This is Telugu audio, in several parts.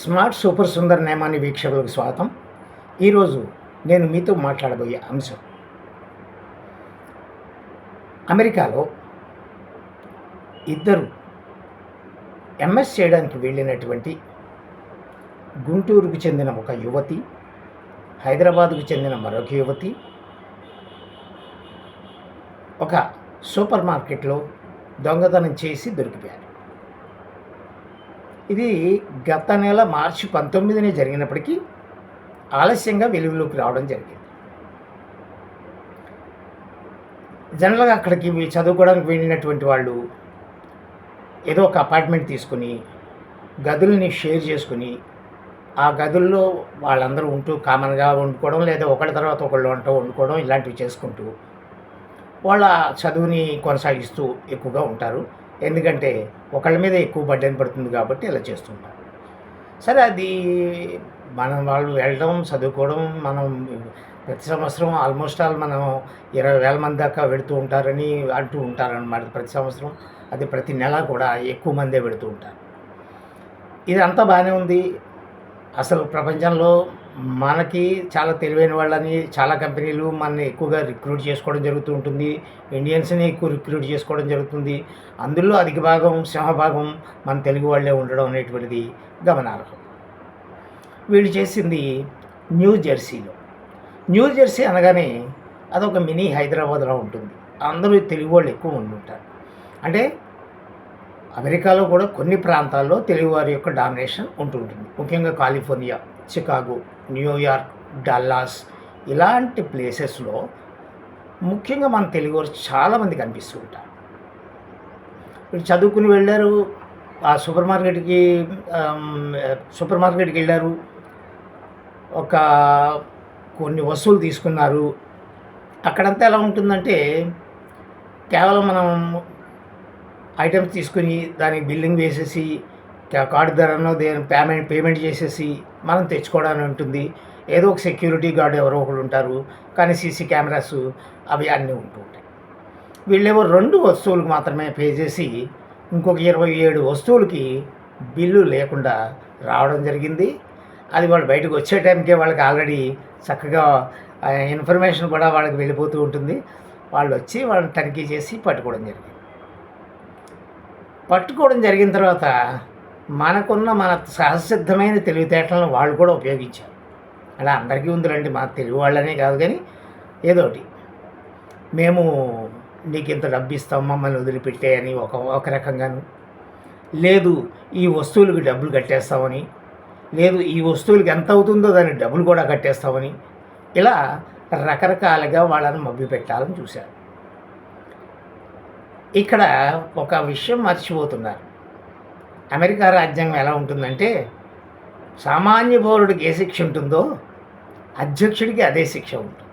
స్మార్ట్ సూపర్ సుందర్ నేమాని వీక్షకులకు స్వాగతం. ఈరోజు నేను మీతో మాట్లాడబోయే అంశం. అమెరికాలో ఇద్దరు ఎంఎస్ చేయడానికి వెళ్ళినటువంటి గుంటూరుకు చెందిన ఒక యువతి హైదరాబాద్కు చెందిన మరొక యువతి ఒక సూపర్ మార్కెట్లో దొంగతనం చేసి దొరికిపోయారు. ఇది గత నెల మార్చి పంతొమ్మిదినే జరిగినప్పటికీ ఆలస్యంగా వెలుగులోకి రావడం జరిగింది. జనరల్గా అక్కడికి వీ- చదువుకోవడానికి వెళ్ళినటువంటి వాళ్ళు ఏదో ఒక అపార్ట్మెంట్ తీసుకుని గదుల్ని షేర్ చేసుకుని ఆ గదుల్లో వాళ్ళందరూ ఉంటూ కామన్గా వండుకోవడం లేదా ఒకళ్ళ తర్వాత ఒకళ్ళు వంట వండుకోవడం ఇలాంటివి చేసుకుంటూ వాళ్ళ చదువుని కొనసాగిస్తూ ఎక్కువగా ఉంటారు. ఎందుకంటే ఒకళ్ళ మీద ఎక్కువ బడ్డెన్ పడుతుంది కాబట్టి ఇలా చేస్తుంటారు. సరే అది మనం వాళ్ళు వెళ్ళడం చదువుకోవడం మనం ప్రతి సంవత్సరం ఆల్మోస్ట్ ఆల్ మనం ఇరవై వేల మంది దాకా వెళుతూ ఉంటారని అంటూ ఉంటారనమాట ప్రతి సంవత్సరం. అది ప్రతి నెల కూడా ఎక్కువ మందే పెడుతూ ఉంటారు. ఇదంతా బాగానే ఉంది. అసలు ప్రపంచంలో మనకి చాలా తెలివైన వాళ్ళని చాలా కంపెనీలు మనని ఎక్కువగా రిక్రూట్ చేసుకోవడం జరుగుతూ ఉంటుంది. ఇండియన్స్ని ఎక్కువ రిక్రూట్ చేసుకోవడం జరుగుతుంది. అందులో అధిక భాగం సింహభాగం మన తెలుగు వాళ్ళే ఉండడం అనేటువంటిది గమనార్హం. వీళ్ళు చేసింది న్యూ జెర్సీలో. న్యూ జెర్సీ అనగానే అదొక మినీ హైదరాబాద్లో ఉంటుంది. అందరూ తెలుగు వాళ్ళు ఎక్కువ ఉండి ఉంటారు. అంటే అమెరికాలో కూడా కొన్ని ప్రాంతాల్లో తెలుగువారి యొక్క డామినేషన్ ఉంటుంటుంది ముఖ్యంగా కాలిఫోర్నియా. చికాగో న్యూయార్క్ డల్లాస్ ఇలాంటి ప్లేసెస్లో ముఖ్యంగా మన తెలుగువారు చాలామంది కనిపిస్తూ ఉంటారు. వీళ్ళు చదువుకుని వెళ్ళారు ఆ సూపర్ మార్కెట్కి సూపర్ మార్కెట్కి వెళ్ళారు ఒక కొన్ని వస్తువులు తీసుకున్నారు. అక్కడంతా ఎలా ఉంటుందంటే కేవలం మనం ఐటమ్స్ తీసుకుని దానికి బిల్లింగ్ వేసేసి కార్డు ధరలో దేని పేమెంట్ పేమెంట్ చేసేసి మనం తెచ్చుకోవడానికి ఉంటుంది. ఏదో ఒక సెక్యూరిటీ గార్డ్ ఎవరో ఒకరు ఉంటారు. కానీ సీసీ కెమెరాస్ అవి అన్నీ ఉంటూ ఉంటాయి. వీళ్ళేమో రెండు వస్తువులకు మాత్రమే పే చేసి ఇంకొక ఇరవై ఏడు వస్తువులకి బిల్లు లేకుండా రావడం జరిగింది. అది వాళ్ళు బయటకు వచ్చే టైంకే వాళ్ళకి ఆల్రెడీ చక్కగా ఇన్ఫర్మేషన్ కూడా వాళ్ళకి వెళ్ళిపోతూ ఉంటుంది. వాళ్ళు వచ్చి వాళ్ళని తనిఖీ చేసి పట్టుకోవడం జరిగింది. పట్టుకోవడం జరిగిన తర్వాత మనకున్న మన సహసిద్ధమైన తెలివితేటలను వాళ్ళు కూడా ఉపయోగించారు. అలా అందరికీ ఉందిలండి మా తెలుగు వాళ్ళనే కాదు కానీ ఏదో ఒకటి మేము నీకు ఇంత డబ్బు ఇస్తాం మమ్మల్ని వదిలిపెట్టే అని ఒక ఒక రకంగాను. లేదు ఈ వస్తువులకు డబ్బులు కట్టేస్తామని. లేదు ఈ వస్తువులకి ఎంత అవుతుందో దానికి డబ్బులు కూడా కట్టేస్తామని. ఇలా రకరకాలుగా వాళ్ళని మభ్య పెట్టాలని చూశారు. ఇక్కడ ఒక విషయం మర్చిపోతున్నారు. అమెరికా రాజ్యాంగం ఎలా ఉంటుందంటే సామాన్య పౌరుడికి ఏ శిక్ష ఉంటుందో అధ్యక్షుడికి అదే శిక్ష ఉంటుంది.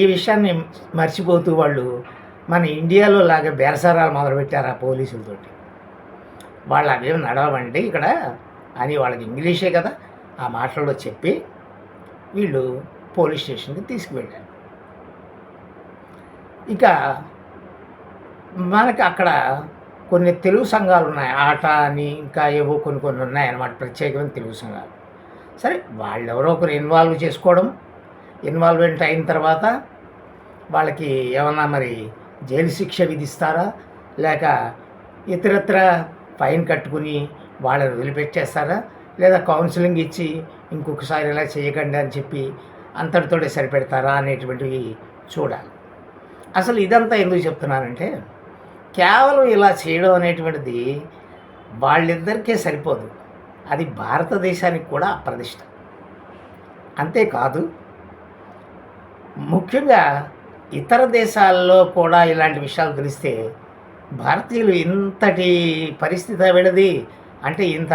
ఈ విషయాన్ని మర్చిపోతూ వాళ్ళు మన ఇండియాలో లాగా బేరసారాలు మొదలుపెట్టారు ఆ పోలీసులతోటి. వాళ్ళు అవేమి నడవండి ఇక్కడ అని వాళ్ళకి ఇంగ్లీషే కదా ఆ మాటల్లో చెప్పి వీళ్ళు పోలీస్ స్టేషన్కి తీసుకువెళ్ళారు. ఇక మనకి అక్కడ కొన్ని తెలుగు సంఘాలు ఉన్నాయి. ఆట అని ఇంకా ఏవో కొన్ని కొన్ని ఉన్నాయి అన్నమాట ప్రత్యేకమైన తెలుగు సంఘాలు. సరే వాళ్ళు ఎవరో ఒకరు ఇన్వాల్వ్ చేసుకోవడం ఇన్వాల్వ్మెంట్ అయిన తర్వాత వాళ్ళకి ఏమన్నా మరి జైలు శిక్ష విధిస్తారా? లేక ఇతరత్ర ఫైన్ కట్టుకుని వాళ్ళని వదిలిపెట్టేస్తారా? లేదా కౌన్సిలింగ్ ఇచ్చి ఇంకొకసారి ఇలా చేయకండి అని చెప్పి అంతటితోటే సరిపెడతారా అనేటువంటివి చూడాలి. అసలు ఇదంతా ఎందుకు చెప్తున్నానంటే కేవలం ఇలా చేయడం అనేటువంటిది వాళ్ళిద్దరికే సరిపోదు. అది భారతదేశానికి కూడా అప్రదిష్ట. అంతేకాదు ముఖ్యంగా ఇతర దేశాల్లో కూడా ఇలాంటి విషయాలు తెలిస్తే భారతీయులు ఇంతటి పరిస్థితి వీళ్ళది అంటే ఇంత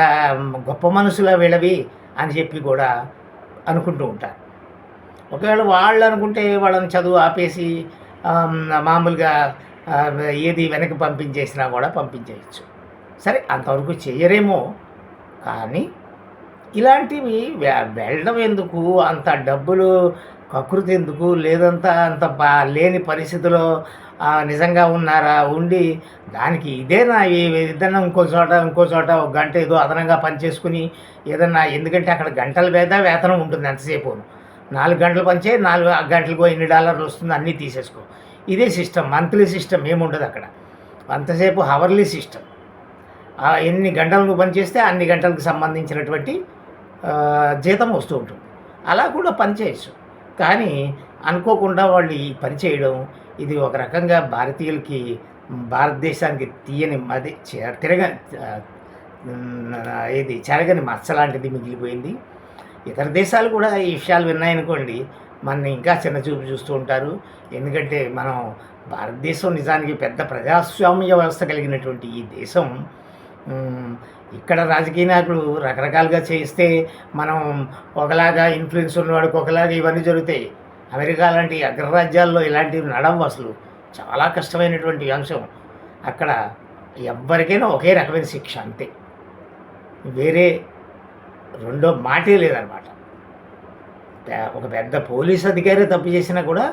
గొప్ప మనసులో వీళ్ళవి అని చెప్పి కూడా అనుకుంటూ ఉంటారు. ఒకవేళ వాళ్ళు అనుకుంటే వాళ్ళని చదువు ఆపేసి మామూలుగా ఏది వెనక్కి పంపించేసినా కూడా పంపించేయచ్చు. సరే అంతవరకు చేయరేమో. కానీ ఇలాంటివి వెళ్ళడం ఎందుకు? అంత డబ్బులు కకృతి ఎందుకు? లేదంతా అంత బా లేని పరిస్థితిలో నిజంగా ఉన్నారా? ఉండి దానికి ఇదేనా ఈ- ఇంకో చోట ఇంకో చోట ఒక గంట ఏదో అదనంగా పనిచేసుకుని ఏదన్నా ఎందుకంటే అక్కడ గంటల వేద వేతనం ఉంటుంది ఎంతసేపు నాలుగు గంటలు పనిచే నాలుగు గంటలకు ఎన్ని డాలర్లు వస్తుంది అన్నీ తీసేసుకో. ఇదే సిస్టమ్ మంత్లీ సిస్టమ్ ఏముండదు అక్కడ. అంతసేపు హవర్లీ సిస్టమ్. ఎన్ని గంటలు నువ్వు పనిచేస్తే అన్ని గంటలకు సంబంధించినటువంటి జీతం వస్తూ ఉంటుంది. అలా కూడా పనిచేయచ్చు కానీ అనుకోకుండా వాళ్ళు ఈ పని చేయడం ఇది ఒక రకంగా భారతీయులకి భారతదేశానికి తీయని అది తిరగ ఇది చెరగని మచ్చలాంటిది మిగిలిపోయింది. ఇతర దేశాలు కూడా ఈ విషయాలు విన్నాయనుకోండి మనని ఇంకా చిన్న చూపు చూస్తూ ఉంటారు. ఎందుకంటే మనం భారతదేశం నిజానికి పెద్ద ప్రజాస్వామ్య వ్యవస్థ కలిగినటువంటి ఈ దేశం ఇక్కడ రాజకీయ నాయకులు రకరకాలుగా చేయిస్తే మనం ఒకలాగా ఇన్ఫ్లుయెన్స్ ఉన్నవాడికి ఒకలాగా ఇవన్నీ జరుగుతాయి. అమెరికా లాంటి అగ్రరాజ్యాల్లో ఇలాంటివి నడవు అసలు. చాలా కష్టమైనటువంటి అంశం. అక్కడ ఎవ్వరికైనా ఒకే రకమైన శిక్ష అంతే. వేరే రెండో మాటే లేదనమాట. ఒక పెద్ద పోలీస్ అధికారి తప్పు చేసినా కూడా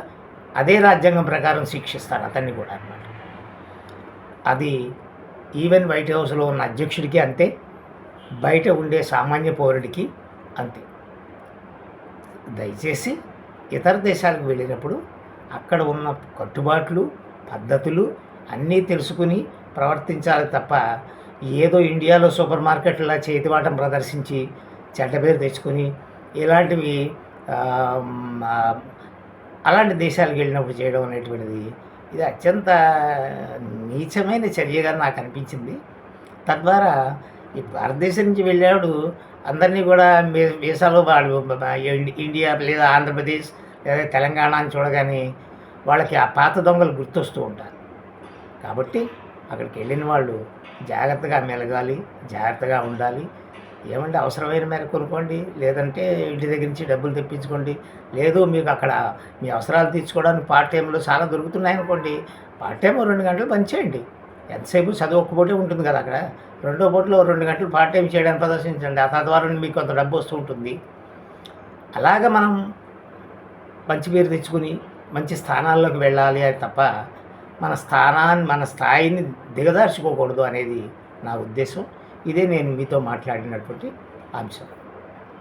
అదే రాజ్యాంగం ప్రకారం శిక్షిస్తారు అతన్ని కూడా అనమాట అది ఈవెన్ వైట్ హౌస్లో ఉన్న అధ్యక్షుడికి అంతే బయట ఉండే సామాన్య పౌరుడికి అంతే. దయచేసి ఇతర దేశాలకు వెళ్ళినప్పుడు అక్కడ ఉన్న కట్టుబాట్లు పద్ధతులు అన్నీ తెలుసుకుని ప్రవర్తించాలి తప్ప ఏదో ఇండియాలో సూపర్ మార్కెట్లా చేతివాటం ప్రదర్శించి చెడ్డ పేరు తెచ్చుకొని ఇలాంటివి అలాంటి దేశాలకు వెళ్ళినప్పుడు చేయడం అనేటువంటిది ఇది అత్యంత నీచమైన చర్యగా నాకు అనిపించింది. తద్వారా ఈ భారతదేశం నుంచి వెళ్ళాడు అందరినీ కూడా వీసాలో వాళ్ళు ఇండియా లేదా ఆంధ్రప్రదేశ్ లేదా తెలంగాణ అని చూడగానే వాళ్ళకి ఆ పాత దొంగలు గుర్తొస్తూ ఉంటారు. కాబట్టి అక్కడికి వెళ్ళిన వాళ్ళు జాగ్రత్తగా మెలగాలి జాగ్రత్తగా ఉండాలి. ఏమంటే అవసరమైన మేర కొనుక్కోండి లేదంటే ఇంటి దగ్గర నుంచి డబ్బులు తెప్పించుకోండి. లేదు మీకు అక్కడ మీ అవసరాలు తీర్చుకోవడానికి పార్ట్ టైంలో చాలా దొరుకుతున్నాయి అనుకోండి పార్ట్ టైం రెండు గంటలు పనిచేయండి ఎంతసేపు చదువు ఒక్క పూటే ఉంటుంది కదా అక్కడ. రెండో పూటలో రెండు గంటలు పార్ట్ టైం చేయడానికి ప్రదర్శించండి. ఆ తద్వారా మీకు కొంత డబ్బు వస్తూ ఉంటుంది. అలాగ మనం మంచి పేరు తెచ్చుకుని మంచి స్థానాల్లోకి వెళ్ళాలి అని తప్ప మన స్థానాన్ని మన స్థాయిని దిగదార్చుకోకూడదు అనేది నా ఉద్దేశం. ఇదే నేను మీతో మాట్లాడినటువంటి అంశం.